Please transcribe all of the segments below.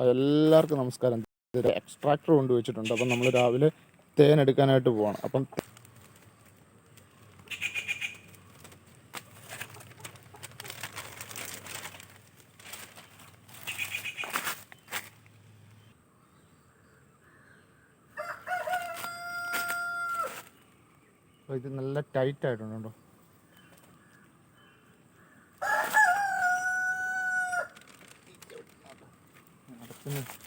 എല്ലാവർക്കും നമസ്കാരം. Extractor extractor കൊണ്ടുവച്ചിട്ടുണ്ട് അപ്പം നമ്മൾ രാവിലെ തേൻ എടുക്കാനായിട്ട് പോവാണ്. അപ്പം ഇത് നല്ല ടൈറ്റ് ആയിട്ടുണ്ട് Ano?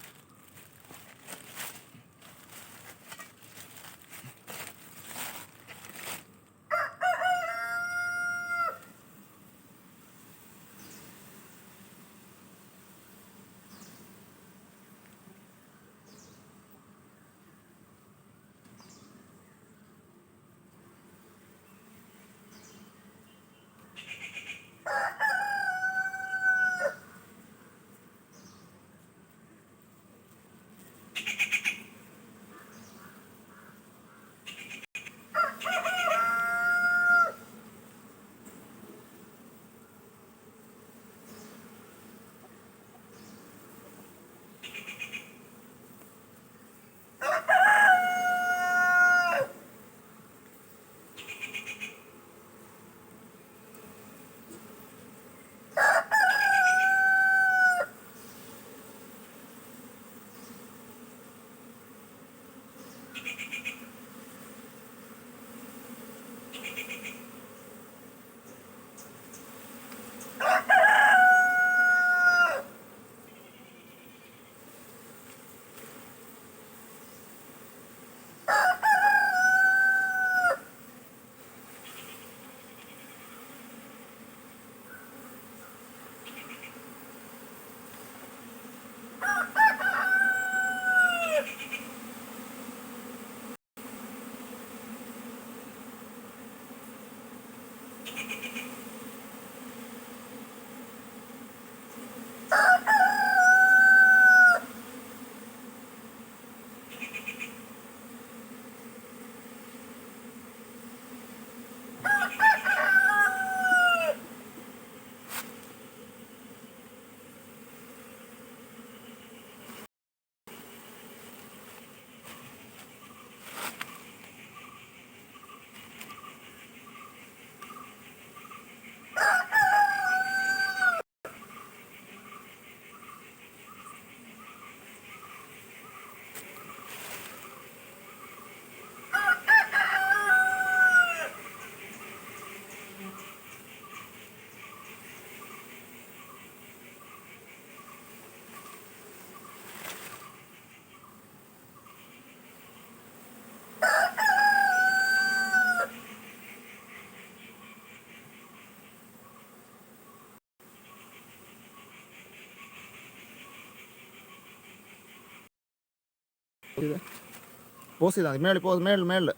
പോസ് ചെയ്താൽ മതി. മേളിൽ പോ മേളിൽ മേളിൽ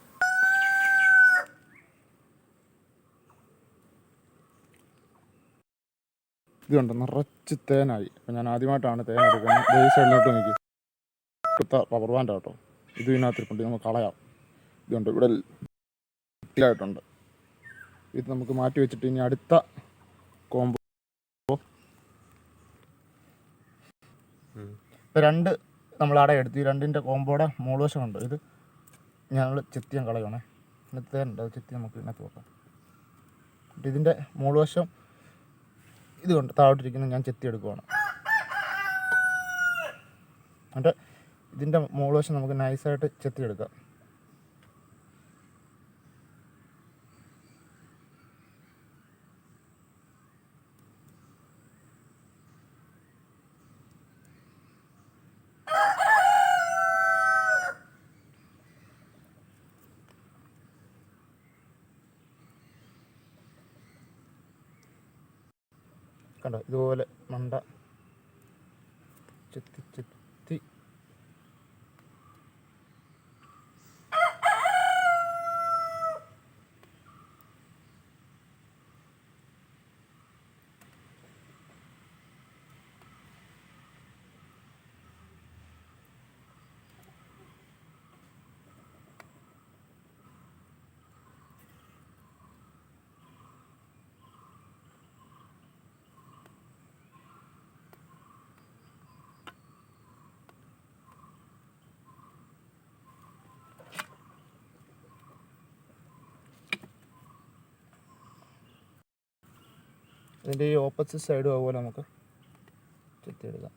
ഇതുണ്ട് നിറച്ച് തേനായി. അപ്പം ഞാൻ ആദ്യമായിട്ടാണ് തേൻ എടുക്കുന്നത്. ഈ സൈഡിലോട്ട് നോക്കി. അടുത്ത റബ്ബർ ബാൻഡ് കേട്ടോ. ഇത് ഇതിനകത്തിരിപ്പുണ്ട്. നമുക്ക് കളയാം. ഇതുണ്ട് ഇവിടെ ആയിട്ടുണ്ട് ഇത് നമുക്ക് മാറ്റി വെച്ചിട്ട് ഇനി അടുത്ത കോമ്പോ ഇപ്പം രണ്ട് നമ്മൾ അവിടെ എടുത്തു ഈ രണ്ടിന്റെ കോമ്പോടെ മൂളുവശമുണ്ട് ഇത് ഞങ്ങൾ ചെത്തിയാൻ കളയണേ ഇന്നത്തേനുണ്ട് അത് ചെത്തി നമുക്ക് ഇതിനകത്ത് വെക്കാം. ഇതിന്റെ മൂളുവശം ഇത് കൊണ്ട് താഴോട്ടിരിക്കുന്ന ഞാൻ ചെത്തി എടുക്കുവാണ്. എന്നിട്ട് ഇതിന്റെ മൂളുവശം നമുക്ക് നൈസായിട്ട് ചെത്തി എടുക്കാം. കണ്ടോ? ഇതുപോലെ മണ്ട. ചെത്തി ചെത്തി. ഇതിന്റെ ഈ ഓപ്പോസിറ്റ് സൈഡും അതുപോലെ നമുക്ക്. ചെത്തിയെടുക്കാം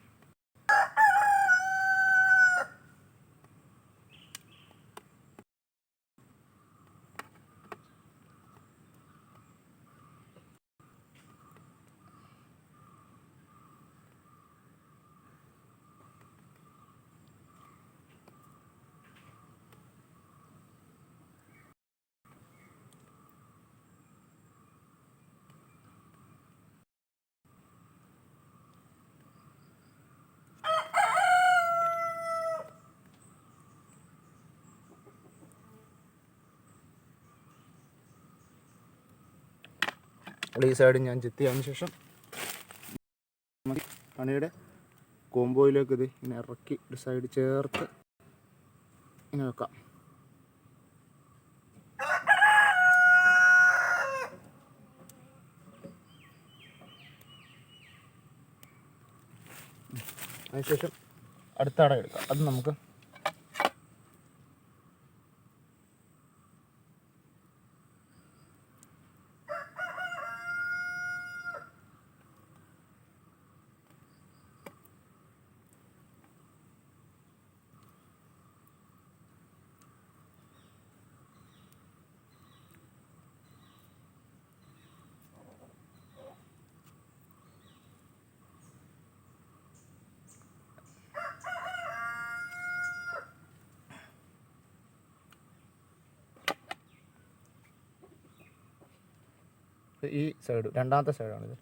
അപ്പോൾ ഈ സൈഡ് ഞാൻ ചെത്തിയതിന് ശേഷം നമുക്ക് പണിയുടെ കോമ്പോയിലേക്ക് ഇത് ഇങ്ങനെ ഇറക്കി ഒരു സൈഡ് ചേർത്ത് ഇങ്ങനെ വെക്കാം. അതിനുശേഷം അടുത്ത അട എടുക്കാം. അത് നമുക്ക് ഈ സൈഡ് രണ്ടാമത്തെ സൈഡാണ് ഇത്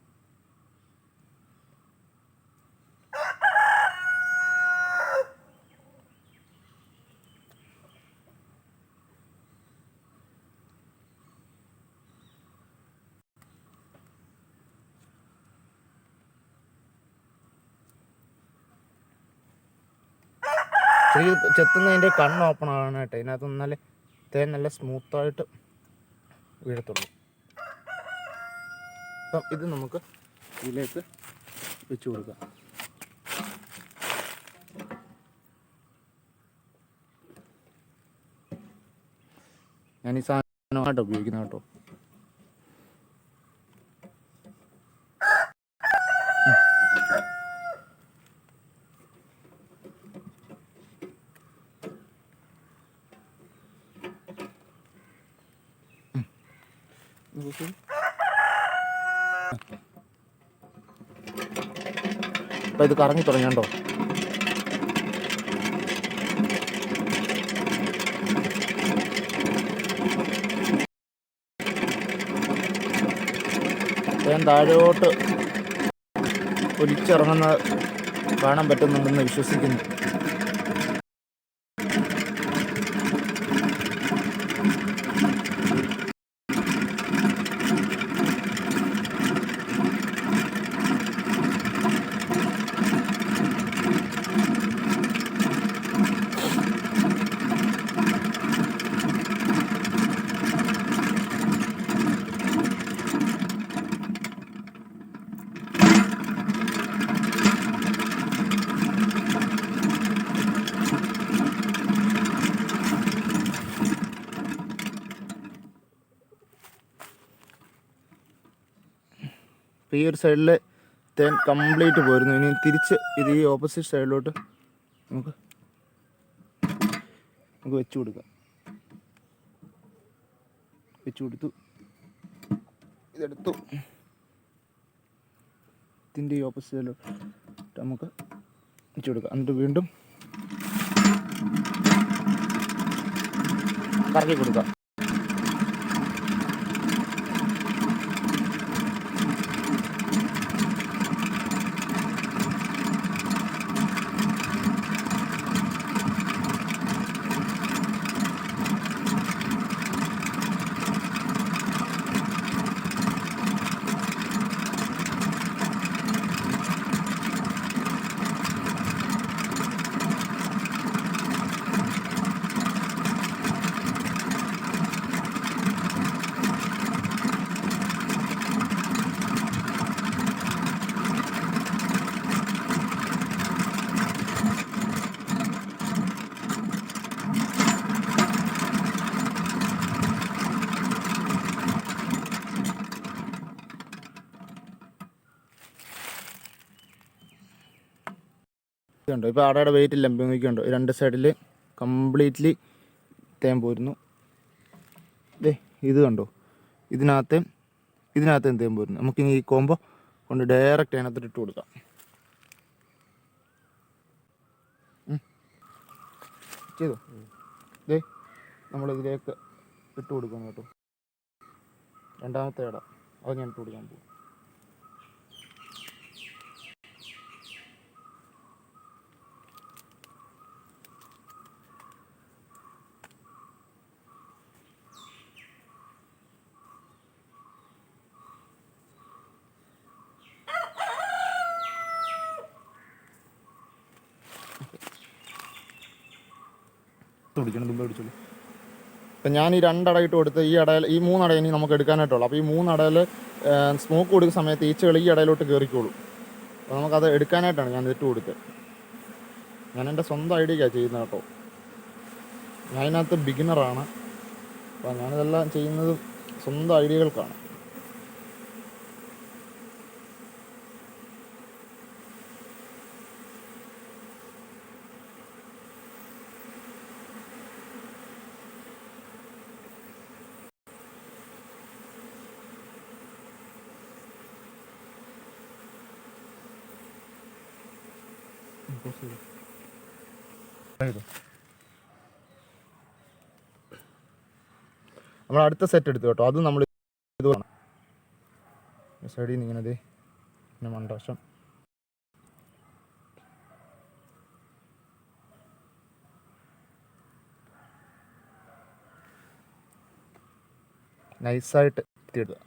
ചെത്തുന്നതിന്റെ കണ്ണ് ഓപ്പൺ ആവാനായിട്ട് ഇതിനകത്ത് നല്ല തേൻ നല്ല സ്മൂത്തായിട്ട് വീഴത്തുള്ളൂ. അപ്പം ഇത് നമുക്ക് ഇതിലേക്ക് വെച്ച് കൊടുക്കാം. ഞാൻ ഈ സാധനമായിട്ട് ഉപയോഗിക്കുന്ന കേട്ടോ. നോക്കൂ അപ്പം ഇത് കറങ്ങി തുടങ്ങിയുണ്ടോ? ഞാൻ താഴോട്ട് ഒലിച്ചിറങ്ങുന്നത് കാണാൻ പറ്റുന്നുണ്ടെന്ന് വിശ്വസിക്കുന്നു. ഈ ഒരു സൈഡിൽ തേൻ കംപ്ലീറ്റ് പോയിരുന്നു ഇനി തിരിച്ച് ഇത് ഈ ഓപ്പോസിറ്റ് സൈഡിലോട്ട് നമുക്ക് നമുക്ക് വെച്ചു കൊടുക്കാം. വെച്ചു കൊടുത്തു. ഇതെടുത്തു. ഇതിന്റെ ഈ ഓപ്പോസിറ്റ് സൈഡിലോട്ട് നമുക്ക് വെച്ചു കൊടുക്കാം. എന്നിട്ട് വീണ്ടും കറക്കി കൊടുക്കാം. ഇതുണ്ടോ ഇപ്പോൾ അടയുടെ വെയിറ്റ് ഇല്ല. നോക്കിയുണ്ടോ രണ്ട് സൈഡിൽ കംപ്ലീറ്റ്ലി തേൻ പോരുന്നു. ദേ ഇത് കണ്ടോ? ഇതിനകത്ത് ഇതിനകത്ത് തേൻ പോരുന്നു. നമുക്കിനി ഈ കോമ്പോ കൊണ്ട് ഡയറക്റ്റ് അതിനകത്ത് ഇട്ട് കൊടുക്കാം. ചെയ്തോ? ദേ നമ്മളിതിലേക്ക് ഇട്ട് കൊടുക്കുന്നു കേട്ടോ. രണ്ടാമത്തെ ഇട അത് ഞാൻ ഇട്ട് കൊടുക്കാൻ പോകും പിടിക്കണം ദുബൈ പിടിച്ചോളൂ. അപ്പം ഞാൻ ഈ രണ്ടടയിട്ട് കൊടുത്ത് ഈ അടയിൽ ഈ മൂന്നട ഇനി നമുക്ക് എടുക്കാനായിട്ടുള്ളൂ. അപ്പോൾ ഈ മൂന്നടയിൽ സ്മോക്ക് കൊടുക്കുന്ന സമയത്ത് ഈച്ചകൾ ഈ അടയിലോട്ട് കയറിക്കോളും അപ്പോൾ നമുക്കത് എടുക്കാനായിട്ടാണ് ഞാൻ ഇട്ട് കൊടുത്തത്. ഞാൻ എന്റെ സ്വന്തം ഐഡിയക്കാണ് ചെയ്യുന്നത് കേട്ടോ. ഞാനതിനകത്ത് ബിഗിനറാണ് അപ്പോൾ ഞാനിതെല്ലാം ചെയ്യുന്നത് സ്വന്തം ഐഡിയകൾക്കാണ്. നമ്മൾ അടുത്ത സെറ്റ് എടുത്തു കേട്ടോ. അതും നമ്മൾ ഇത് സൈഡിൽ നിന്ന് ഇങ്ങനെ പിന്നെ മണ്ടവശം നൈസായിട്ട് എത്തിയിടുക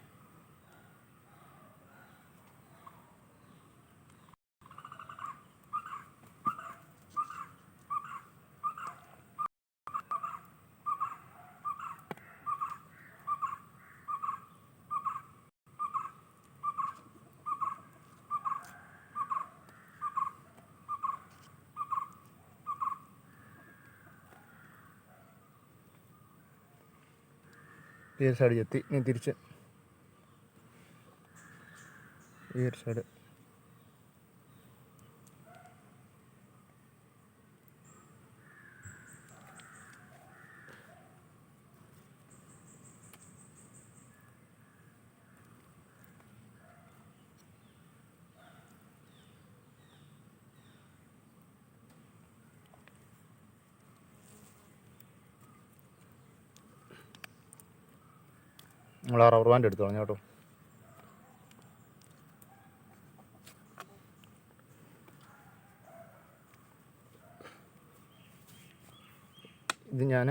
ഈ ഒരു സൈഡ് ചെത്തി ഇനി തിരിച്ച് ഈ ഒരു സൈഡ് നമ്മൾ ആ റബ്ബർ ബാൻഡ് എടുത്തു കളഞ്ഞു കേട്ടോ. ഇത് ഞാൻ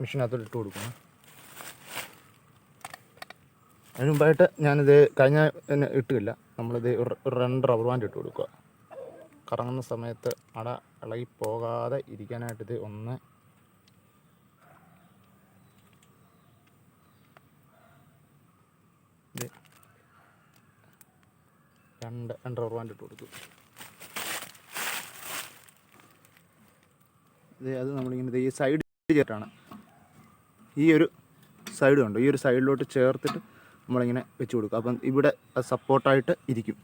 മെഷീനകത്തോട്ട് ഇട്ട് കൊടുക്കുന്നു. അതിന് മുമ്പായിട്ട് ഞാനിത് കഴിഞ്ഞ ഇട്ടില്ല. നമ്മളിത് രണ്ട് റബ്ബർ ബാൻഡ് ഇട്ട് കൊടുക്കുക. കറങ്ങുന്ന സമയത്ത് അട ഇളകി പോകാതെ ഇരിക്കാനായിട്ട് ഇത് ഒന്ന് രണ്ട് രണ്ട് റബ്ബർ ബാൻഡ് ഇട്ട് കൊടുത്തു. ഇത് അത് നമ്മളിങ്ങനെ ഈ സൈഡ് ചേർത്താണ് ഈ ഒരു സൈഡ് ഉണ്ട് ഈ ഒരു സൈഡിലോട്ട് ചേർത്തിട്ട് നമ്മളിങ്ങനെ വെച്ച് കൊടുക്കും അപ്പം ഇവിടെ സപ്പോർട്ടായിട്ട് ഇരിക്കും.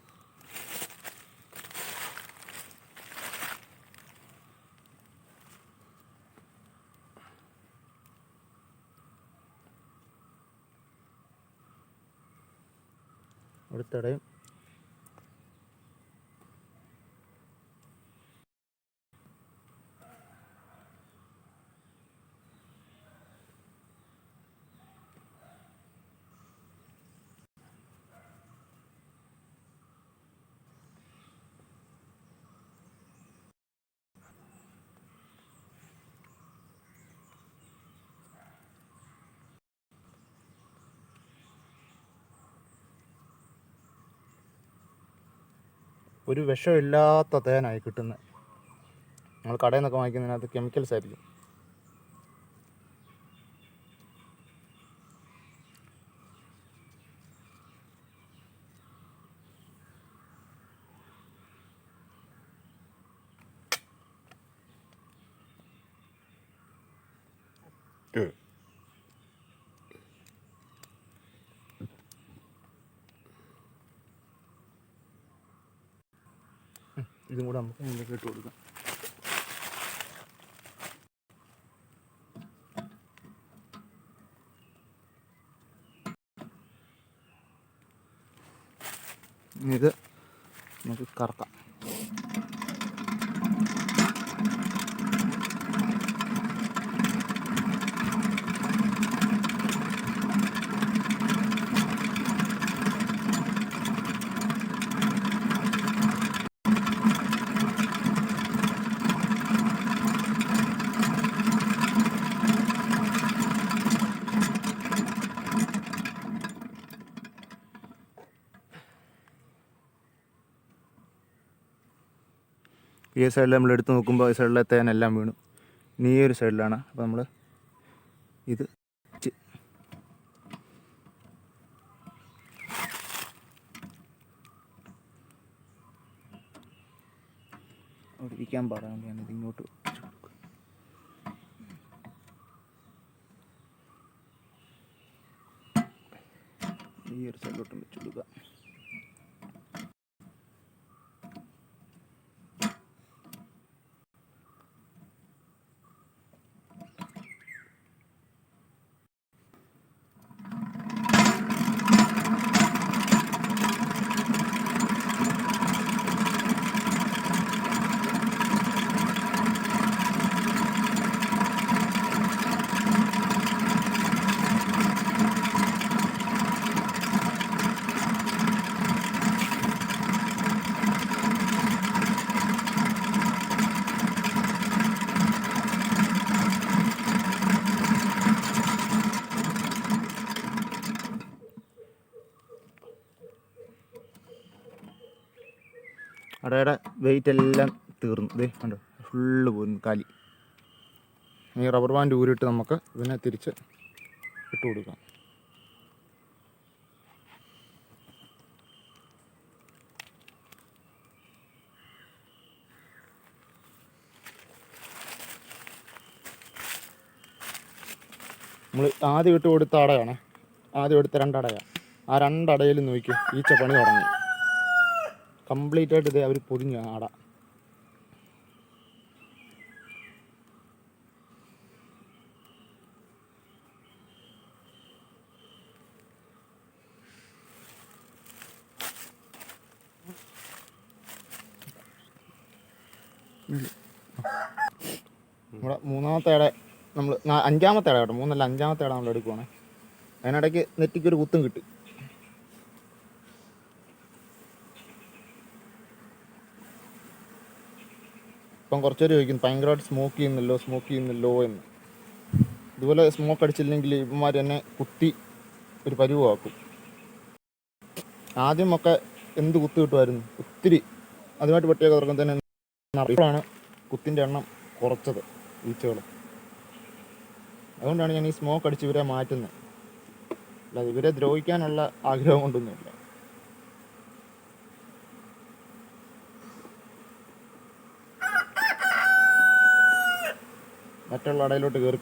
അടുത്തിടയും ഒരു വിഷമില്ലാത്ത തേനായി കിട്ടുന്നത് നമ്മൾ കടയിൽ നിന്നൊക്കെ വാങ്ങിക്കുന്നതിനകത്ത് കെമിക്കൽസ് ആയിരിക്കും. ഇതും കൂടെ നമുക്ക് മുന്നിലേക്ക് ഇട്ട് കൊടുക്കാം. ഈ സൈഡിൽ നമ്മൾ എടുത്ത് നോക്കുമ്പോൾ ഈ സൈഡിലെ തേനെല്ലാം വീണു. നീ ഈ ഒരു സൈഡിലാണ് അപ്പോൾ നമ്മൾ ഇത് ഇരിക്കാൻ പറയാൻ ഇങ്ങോട്ട് ഈ ഒരു സൈഡിലോട്ടും വെച്ചു കൊടുക്കുക. അടയുടെ വെയിറ്റ് എല്ലാം തീർന്നു. ഇതേ കണ്ടോ ഫുള്ള് പോയി കാലി. ഈ റബ്ബർ ബാൻഡ് ഊരിട്ട് നമുക്ക് ഇതിനെ തിരിച്ച് ഇട്ട് കൊടുക്കാം. നമ്മൾ ആദ്യം ഇട്ട് കൊടുത്ത അടയാണ്. ആദ്യം എടുത്ത രണ്ടടയാണ് ആ രണ്ടടയിൽ നോക്കി ഈച്ച പണി തുടങ്ങി. കംപ്ലീറ്റ് ആയിട്ട് ഇതേ അവർ പൊതിഞ്ഞു ആട. നമ്മുടെ മൂന്നാമത്തെ ഇട നമ്മൾ അഞ്ചാമത്തെ ഇട കേട്ടോ. മൂന്നല്ല അഞ്ചാമത്തെ ഇട നമ്മൾ എടുക്കുവാണ്. അതിനിടയ്ക്ക് നെറ്റിക്കൊരു കുത്തും കിട്ടി. ഇപ്പം കുറച്ച് പേര് ചോദിക്കും ഭയങ്കരമായിട്ട് സ്മോക്ക് ചെയ്യുന്നല്ലോ സ്മോക്ക് ചെയ്യുന്നല്ലോ എന്ന്. ഇതുപോലെ സ്മോക്ക് അടിച്ചില്ലെങ്കിൽ ഇവന്മാർ എന്നെ കുത്തി ഒരു പരിവാക്കും ആദ്യമൊക്കെ എന്ത് കുത്ത് കിട്ടുമായിരുന്നു? ഒത്തിരി. അതുമായിട്ട് പട്ടിയൊക്കെ തുറക്കാൻ തന്നെ ഇപ്പോഴാണ് കുത്തിന്റെ എണ്ണം കുറച്ചത് ഈച്ചകൾ അതുകൊണ്ടാണ് ഞാൻ ഈ സ്മോക്ക് അടിച്ച് ഇവരെ മാറ്റുന്നത്. അല്ലാതെ ഇവരെ ദ്രോഹിക്കാനുള്ള ആഗ്രഹം കൊണ്ടൊന്നുമില്ല. മറ്റുള്ള അടയിലോട്ട് കയറി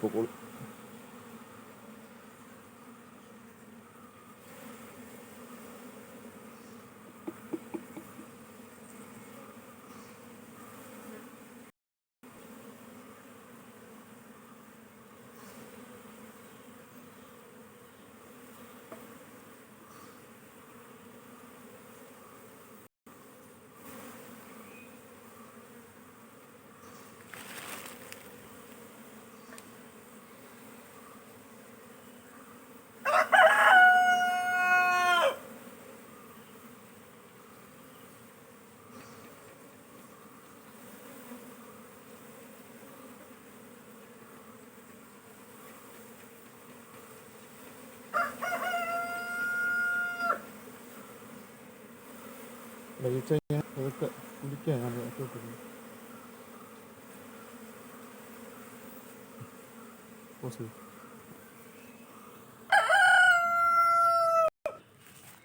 ഇത്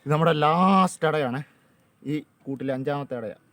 നമ്മുടെ ലാസ്റ്റ് അടയാണ്. ഈ കൂട്ടിലെ അഞ്ചാമത്തെ അടയാണ്.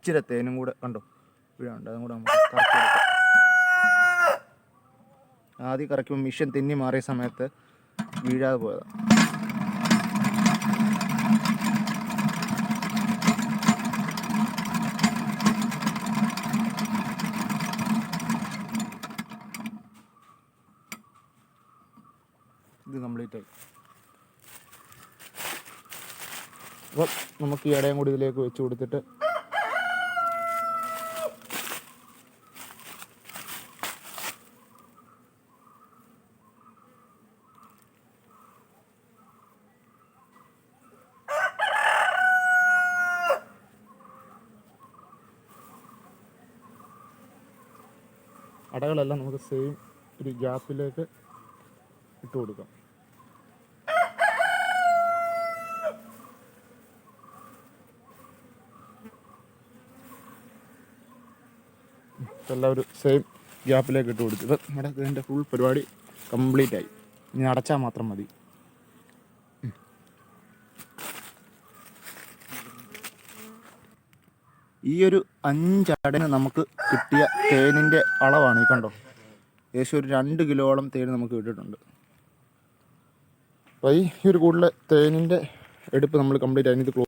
ഇച്ചിരി തേനും കൂടെ കണ്ടോ? ഇവിടെ ഉണ്ട് അതും കൂടെ നമുക്ക് ആദ്യം കറക്കുമ്പോൾ മിഷൻ തെന്നി മാറിയ സമയത്ത് വീഴാതെ പോയതാ. ഇത് കംപ്ലീറ്റ് ആയി. അപ്പം നമുക്ക് ഈ ഇടയും കൂടി ഇതിലേക്ക് വെച്ച് കൊടുത്തിട്ട് അടകളെല്ലാം നമുക്ക് സെയിം ഒരു ഗ്യാപ്പിലേക്ക് ഇട്ട് കൊടുക്കാം. എല്ലാവരും സെയിം ഗ്യാപ്പിലേക്ക് ഇട്ട് കൊടുത്തു. ഇപ്പം നമ്മുടെ ഇതിന്റെ ഫുൾ പരിപാടി കംപ്ലീറ്റ് ആയി. ഇനി അടച്ചാൽ മാത്രം മതി. ഈ ഒരു അഞ്ചടന് നമുക്ക് കിട്ടിയ തേനിന്റെ അളവാണ്. ഈ കണ്ടോ? ഏകദേശം ഒരു രണ്ട് കിലോളം തേൻ നമുക്ക് കിട്ടിയിട്ടുണ്ട്. അപ്പോൾ ഈ ഒരു കൂടുതൽ തേനിന്റെ എടുപ്പ് നമ്മൾ കംപ്ലീറ്റ് അതിനകത്ത്